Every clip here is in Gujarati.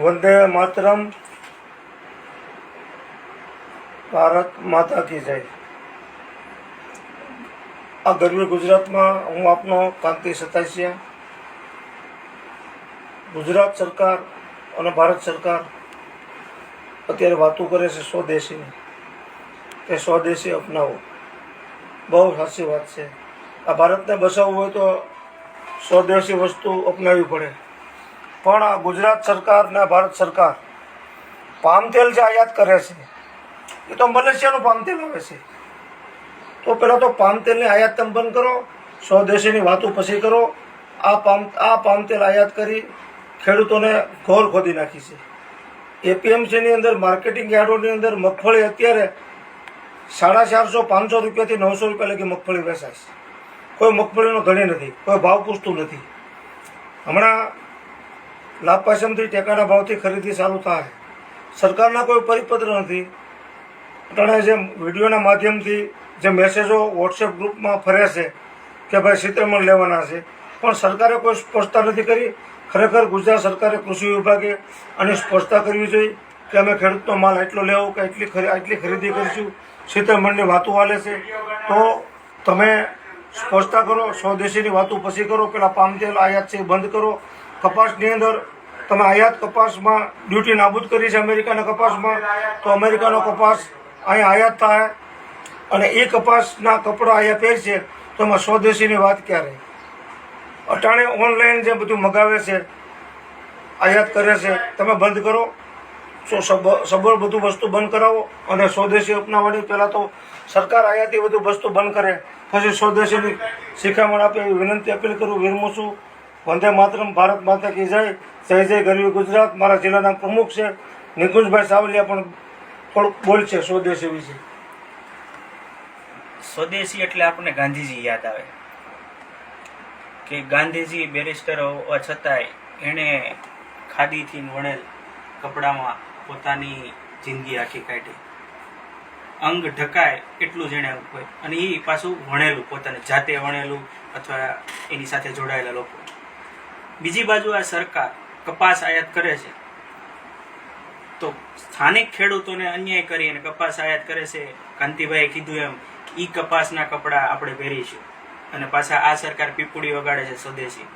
વંદે માતરમ. ભારત માતા કી જય. આ ગરવી ગુજરાતમાં હું આપનો કાંતિ સતાસિયા ગુજરાત સરકાર અને ભારત સરકાર અત્યારે વાતો કરે છે સ્વદેશીની. કે સ્વદેશી અપનાવો. બહુ સાચી વાત છે. આ ભારતને બસાવવું હોય તો સ્વદેશી વસ્તુ અપનાવવી પડે. પણ ગુજરાત સરકાર ને ભારત સરકાર પામ તેલ જે આયાત કરે છે, એ તો મલેશિયાનું પામ તેલ આવે છે. તો પહેલાં તો પામ તેલની આયાત તમે બંધ કરો, સ્વદેશીની વાતો પછી કરો. આ પામ આ પામ તેલ આયાત કરી ખેડૂતોને ઘોર ખોદી નાખી છે. એપીએમસીની અંદર, માર્કેટિંગ યાર્ડોની અંદર મગફળી અત્યારે સાડા ચારસો પાંચસો રૂપિયાથી નવસો રૂપિયા લગી મગફળી વેચાય છે. કોઈ મગફળીનો ઘણી નથી, કોઈ ભાવ પૂછતું નથી. હમણાં લાભપાસમથી ટેકાના ભાવથી ખરીદી ચાલુ થાય. સરકારના કોઈ પરિપત્ર નથી. અટાણે જે વિડીયોના માધ્યમથી જે મેસેજો, વોટ્સએપ ગ્રુપમાં ફરે છે કે ભાઈ સિત્તેરમણ લેવાના છે, પણ સરકારે કોઈ સ્પષ્ટતા નથી કરી. ખરેખર ગુજરાત સરકારે કૃષિ વિભાગે આની સ્પષ્ટતા કરવી જોઈએ કે અમે ખેડૂતનો માલ એટલો લેવો કે એટલી આટલી ખરીદી કરીશું, સિત્તેરમણની વાતો હાલે છે. તો તમે સ્પષ્ટતા કરો, સ્વદેશીની વાતો પછી કરો, પેલા પામ આયાત છે બંધ કરો. કપાસની અંદર તમે આયાત કપાસમાં ડ્યુટી નાબૂદ કરી છે અમેરિકાના કપાસમાં, તો અમેરિકાનો કપાસ અહીંયા આયાત થાય અને એ કપાસના કપડાં અહીંયા પહેરશે તો એમાં સ્વદેશીની વાત ક્યારે? અટાણે ઓનલાઈન જે બધું મગાવે છે, આયાત કરે છે, તમે બંધ કરો. સો સબ- સબળ બધું વસ્તુ બંધ કરાવો અને સ્વદેશી અપનાવવાની પહેલાં તો સરકાર આયાતી બધું વસ્તુ બંધ કરે. પછી સ્વદેશીની શિખામણ આપે એવી વિનંતી અપીલ કરું. વિરમું છું વંદે માતરમ, ભારત માતા કી જય જય જય ગરવી ગુજરાત. મારા જિલ્લાના પ્રમુખ છે, નિકુંજભાઈ સાવલિયા પણ થોડુંક બોલશે સ્વદેશી વિશે. સ્વદેશી એટલે આપણને ગાંધીજી યાદ આવે. કે ગાંધીજી બેરિસ્ટર હોવા છતાંય એણે ખાદીથી વણેલ કપડામાં પોતાની જિંદગી આખી કાઢી. અંગ ઢકાય એટલું જ એણે હોય. અને એ પાછું વણેલું, પોતાને જાતે વણેલું અથવા એની સાથે જોડાયેલા લોકો. બીજી બાજુ આ સરકાર કપાસ આયાત કરે છે. તો સ્થાનિક ખેડૂતોને અન્યાય કરી અને કપાસ આયાત કરે છે. કાંતિભાઈએ કીધું એમ, ઈ કપાસના કપડાં આપણે પહેરીશું. અને પાછા આ સરકાર પીપુડી વગાડે છે સ્વદેશી.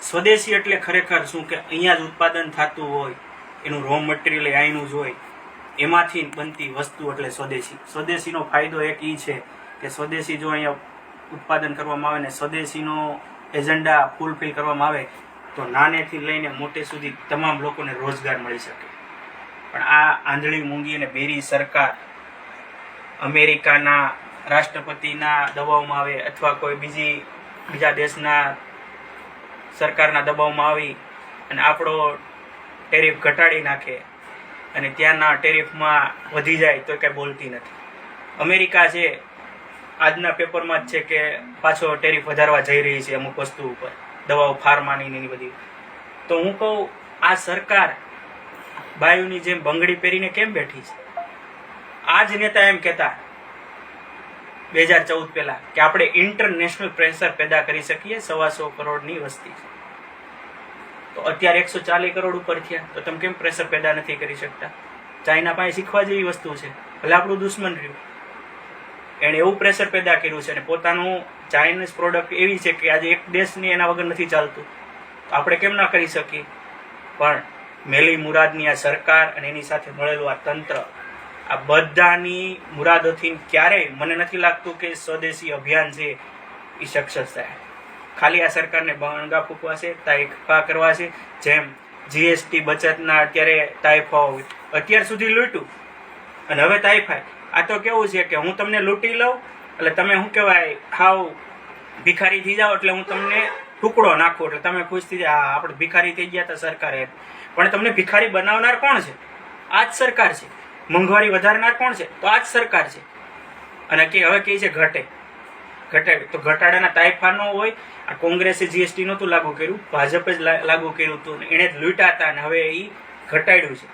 સ્વદેશી એટલે ખરેખર શું કે અહીંયા જ ઉત્પાદન થતું હોય, એનું રો મટીરિયલ અહીંનું જ હોય, એમાંથી બનતી વસ્તુ એટલે સ્વદેશી. સ્વદેશીનો ફાયદો એક ઈ છે કે સ્વદેશી જો અહીંયા ઉત્પાદન કરવામાં આવે ને સ્વદેશીનો એજન્ડા ફૂલફિલ કરવામાં આવે તો નાનેથી લઈને મોટે સુધી તમામ લોકોને રોજગાર મળી શકે. પણ આ આંધળી મૂંગી અને બેરી સરકાર અમેરિકાના રાષ્ટ્રપતિના દબાવમાં આવે અથવા કોઈ બીજી બીજા દેશના સરકારના દબાવમાં આવી અને આપણો ટેરિફ ઘટાડી નાખે અને ત્યાંના ટેરિફમાં વધી જાય તો કંઈ બોલતી નથી. અમેરિકા છે આજના પેપરમાં જ છે કે પાછો ટેરિફ વધારવા જઈ રહી છે અમુક વસ્તુ ઉપર. દવાઓ ફાર્માની એની બધી. તો હું કહું, આ સરકાર બાયુની જેમ બંગડી પહેરીને કેમ બેઠી છે? આ જ નેતા એમ કહેતા બે હજાર ચૌદ પહેલા કે આપણે ઇન્ટરનેશનલ પ્રેશર પેદા કરી શકીએ સવાસો કરોડની વસ્તી. તો અત્યારે એકસો ચાલીસ કરોડ ઉપર થયા. તો તમે કેમ પ્રેશર પેદા નથી કરી શકતા? ચાઇના પાસે શીખવા જેવી વસ્તુ છે. ભલે આપણું દુશ્મન રહ્યું. એણે એવું પ્રેશર પેદા કર્યું છે અને પોતાનું ચાઇનીઝ પ્રોડક્ટ એવી છે કે આજે એક દેશની એના વગર નથી ચાલતું. તો આપણે કેમ ના કરી શકીએ? પણ મેલી મુરાદની આ સરકાર અને એની સાથે મળેલું આ તંત્ર, આ બધાની મુરાદોથી ક્યારેય મને નથી લાગતું કે સ્વદેશી અભિયાન છે એ સક્સેસ થાય. ખાલી આ સરકારને બંગા ફૂંકવા છે તાઇફા કરવા છે, જેમ જીએસટી બચતના અત્યારે તાઇફા હોય. અત્યાર સુધી લૂંટ્યું અને હવે તાઇફાય આ તો કેવું છે કે હું તમને લૂંટી લઉં, એટલે તમે શું કહેવાય, હાવ ભિખારી થઈ જાઓ એટલે હું તમને ટુકડો નાખું, એટલે તમે ખુશ થઈ જાય આપણે ભિખારી થઈ ગયા હતા સરકારે. પણ તમને ભિખારી બનાવનાર કોણ છે? આ જ સરકાર છે. મોંઘવારી વધારનાર કોણ છે? તો આ જ સરકાર છે. અને કે હવે કે છે ઘટે. ઘટાડે તો ઘટાડાના તાઇફા ન હોય. આ કોંગ્રેસે જીએસટી નહોતું લાગુ કર્યું. ભાજપે જ લાગુ કર્યું હતું. એણે જ લૂંટા હતા અને હવે એ ઘટાડ્યું છે.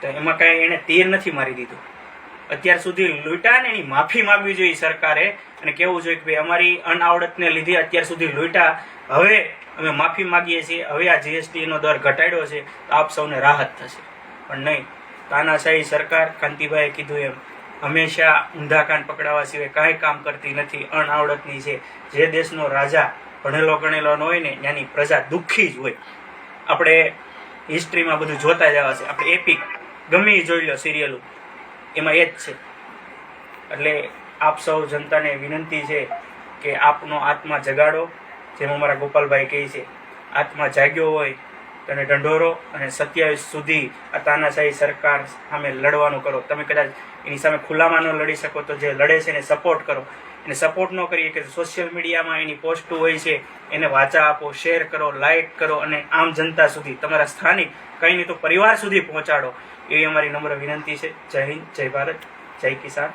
તો એમાં કાંઈ એણે તીર નથી મારી દીધું. અત્યાર સુધી લૂંટા ને એની માફી માંગવી જોઈએ સરકારે અને કેવું જોઈએ કે ભાઈ અમારી અનાવડતને લીધે અત્યાર સુધી લૂંટા હવે અમે માફી માગીએ છીએ. હવે આ જીએસટીનો દર ઘટાડ્યો છે. તો આપ સૌને રાહત થશે. પણ નહીં. તાનાશાહી સરકાર કાંતિભાઈએ કીધું એમ, હંમેશા ઊંધા કાન પકડાવા સિવાય કાંઈ કામ કરતી નથી. અનાવડતની છે. જે દેશનો રાજા ભણેલો ગણેલો ન હોય ને, ત્યાંની પ્રજા દુઃખી જ હોય. આપણે હિસ્ટ્રીમાં બધું જોતા જ આવે છે. આપણે એપિક ગમે જોઈ લો સિરિયલો એમાં એ જ છે. એટલે આપ સૌ જનતાને વિનંતી છે કે આપનો આત્મા જગાડો. જેમ અમારા ગોપાલભાઈ કહે છે, આત્મા જાગ્યો હોય તને ઢંઢોરો અને સત્યાવીસ સુધી આ તાનાશાહી સરકાર સામે લડવાનું કરો. તમે કદાચ એની સામે ખુલ્લામાં ન લડી શકો તો જે લડે છે એને સપોર્ટ કરો. એને સપોર્ટ ન કરીએ કે સોશિયલ મીડિયામાં એની પોસ્ટ હોય છે, એને વાચા આપો શેર કરો લાઇક કરો અને આમ જનતા સુધી, તમારા સ્થાનિક, કંઈ નહીં તો પરિવાર સુધી પહોંચાડો. એવી અમારી નમ્ર વિનંતી છે. જય હિન્દ, જય ભારત, જય કિસાન.